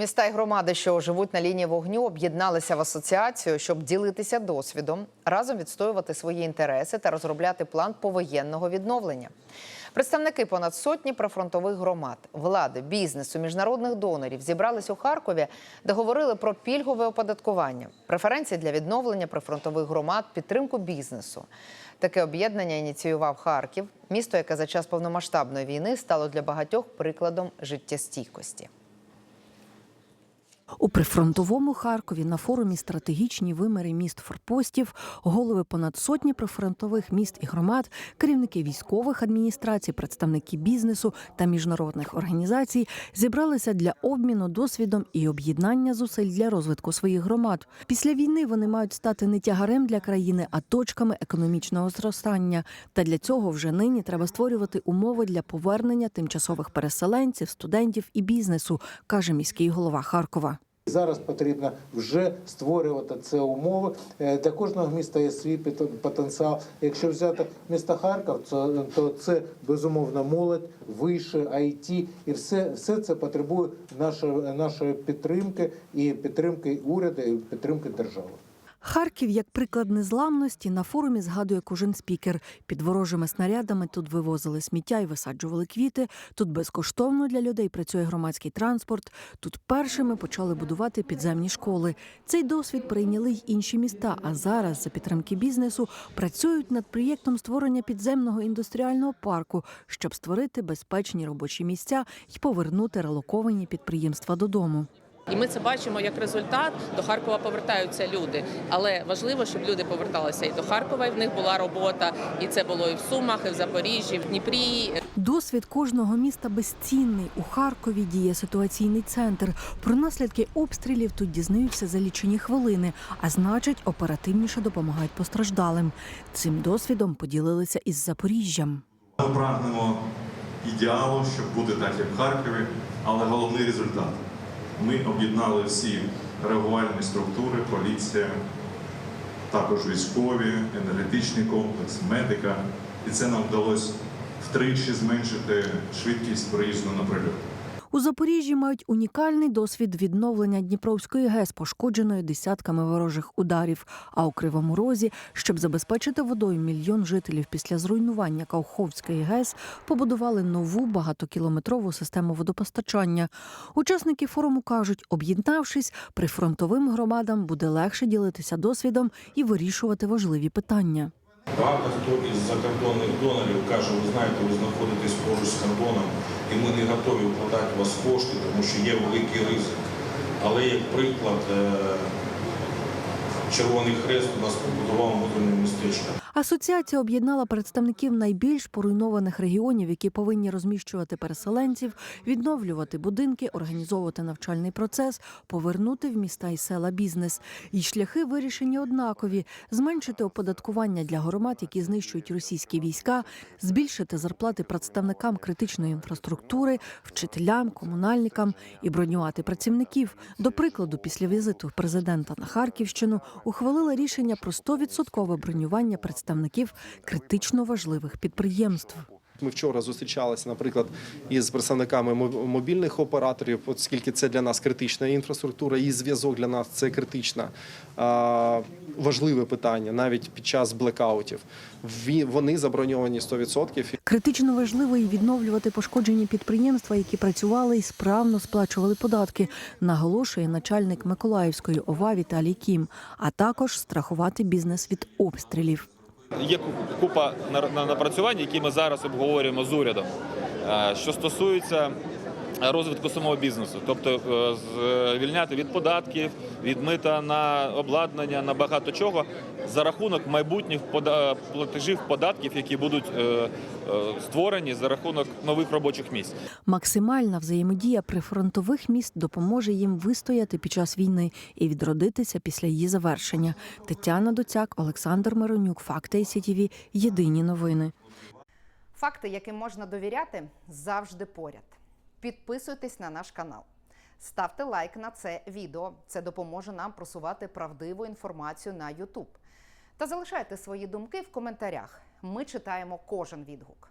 Міста і громади, що живуть на лінії вогню, об'єдналися в асоціацію, щоб ділитися досвідом, разом відстоювати свої інтереси та розробляти план повоєнного відновлення. Представники понад сотні прифронтових громад, влади, бізнесу, міжнародних донорів зібрались у Харкові, де говорили про пільгове оподаткування, преференції для відновлення прифронтових громад, підтримку бізнесу. Таке об'єднання ініціював Харків, місто, яке за час повномасштабної війни стало для багатьох прикладом життєстійкості. У прифронтовому Харкові на форумі стратегічні виміри міст форпостів голови понад сотні прифронтових міст і громад, керівники військових адміністрацій, представники бізнесу та міжнародних організацій зібралися для обміну досвідом і об'єднання зусиль для розвитку своїх громад. Після війни вони мають стати не тягарем для країни, а точками економічного зростання. Та для цього вже нині треба створювати умови для повернення тимчасових переселенців, студентів і бізнесу, каже міський голова Харкова. Зараз потрібно вже створювати це умови. Е, Для кожного міста є свій пот- потенціал. Якщо взяти місто Харків, то це безумовно молодь, вище, IT, і все, все це потребує нашої, нашої підтримки і підтримки уряду, і підтримки держави. Харків як приклад незламності на форумі згадує кожен спікер. Під ворожими снарядами тут вивозили сміття і висаджували квіти. Тут безкоштовно для людей працює громадський транспорт. Тут першими почали будувати підземні школи. Цей досвід прийняли й інші міста. А зараз, за підтримки бізнесу, працюють над проєктом створення підземного індустріального парку, щоб створити безпечні робочі місця і повернути релоковані підприємства додому. І ми це бачимо як результат. До Харкова повертаються люди. Але важливо, щоб люди поверталися і до Харкова, і в них була робота. І це було і в Сумах, і в Запоріжжі, в Дніпрі. Досвід кожного міста безцінний. У Харкові діє ситуаційний центр. Про наслідки обстрілів тут дізнаються за лічені хвилини, а значить, оперативніше допомагають постраждалим. Цим досвідом поділилися із Запоріжжям. Ми прагнемо ідеалу, щоб бути так, як в Харкові, але головний результат. Ми об'єднали всі реагувальні структури, поліція, також військові, енергетичний комплекс, медика. І це нам вдалося втричі зменшити швидкість проїзду на прильот. У Запоріжжі мають унікальний досвід відновлення Дніпровської ГЕС, пошкодженої десятками ворожих ударів. А у Кривому Розі, щоб забезпечити водою мільйон жителів після зруйнування Кауховської ГЕС, побудували нову багатокілометрову систему водопостачання. Учасники форуму кажуть, об'єднавшись, прифронтовим громадам буде легше ділитися досвідом і вирішувати важливі питання. Багато хто із закордонних донорів каже, ви знаєте, ви знаходитесь поруч з кордоном, і ми не готові вкладати вас кошти, тому що є великий ризик. Але як приклад, е, Червоний Хрест у нас побудував модульне містечко. Асоціація об'єднала представників найбільш поруйнованих регіонів, які повинні розміщувати переселенців, відновлювати будинки, організовувати навчальний процес, повернути в міста і села бізнес. І шляхи вирішення однакові: зменшити оподаткування для громад, які знищують російські війська, збільшити зарплати представникам критичної інфраструктури, вчителям, комунальникам і бронювати працівників. До прикладу, після візиту президента на Харківщину ухвалили рішення про 100% бронювання представників критично важливих підприємств. Ми вчора зустрічалися, наприклад, із представниками мо- мобільних операторів, оскільки це для нас критична інфраструктура, і зв'язок для нас це критична а, важливе питання навіть під час блекаутів. Вони заброньовані 100%. Критично важливо і відновлювати пошкоджені підприємства, які працювали і справно сплачували податки, наголошує начальник Миколаївської ОВА Віталій Кім, а також страхувати бізнес від обстрілів. Є ку- купа на- на- напрацювань, які ми зараз обговорюємо з урядом, е, що стосується розвитку самого бізнесу, тобто е, звільняти від податків, від мита на обладнання, на багато чого за рахунок майбутніх платежів податків, які будуть е, е, створені за рахунок нових робочих місць. Максимальна взаємодія прифронтових міст допоможе їм вистояти під час війни і відродитися після її завершення. Тетяна Доцяк, Олександр Миронюк, Факти СІТІВІ. Єдині новини. Факти, яким можна довіряти, завжди поряд. Підписуйтесь на наш канал. Ставте лайк на це відео. Це допоможе нам просувати правдиву інформацію на YouTube. Та залишайте свої думки в коментарях. Ми читаємо кожен відгук.